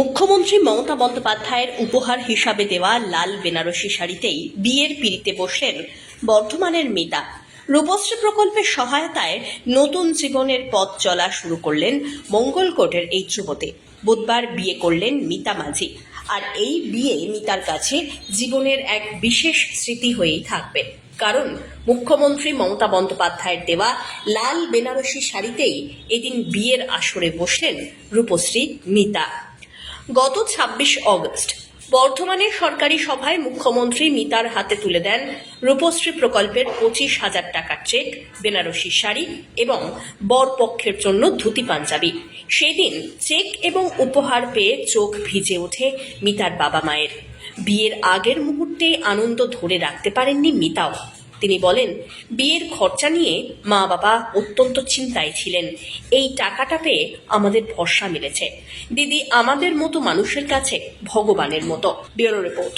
মুখ্যমন্ত্রী মমতা বন্দ্যোপাধ্যায়ের উপহার হিসাবে দেওয়া লাল বেনারসি শাড়িতেই বিয়ের পিড়িতে বসলেন বর্ধমানের মিতা রূপশ্রী প্রকল্পের সহায়তায় নতুন জীবনের পথ চলা শুরু করলেন মঙ্গলকোটের এই যুবতী। বুধবার বিয়ে করলেন মিতা মাঝি। আর এই বিয়ে মিতার কাছে জীবনের এক বিশেষ স্মৃতি হয়েই থাকবে। কারণ মুখ্যমন্ত্রী মমতা বন্দ্যোপাধ্যায়ের দেওয়া লাল বেনারসি শাড়িতেই এদিন বিয়ের আসরে বসলেন রূপশ্রী মিতা। গত ছাব্বিশ অগস্ট বর্ধমানে সরকারি সভায় মুখ্যমন্ত্রী মিতার হাতে তুলে দেন রূপশ্রী প্রকল্পের পঁচিশ হাজার টাকার চেক, বেনারসি শাড়ি এবং বর পক্ষের জন্য ধুতি পাঞ্জাবি। সেদিন চেক এবং উপহার পেয়ে চোখ ভিজে ওঠে মিতার বাবা মায়ের। বিয়ের আগের মুহূর্তে আনন্দ ধরে রাখতে পারেননি মিতাও। তিনি বলেন, বিয়ের খরচা নিয়ে মা বাবা অত্যন্ত চিন্তায় ছিলেন। এই টাকাটা পেয়ে আমাদের ভরসা মিলেছে। দিদি আমাদের মতো মানুষের কাছে ভগবানের মতো। Bureau report.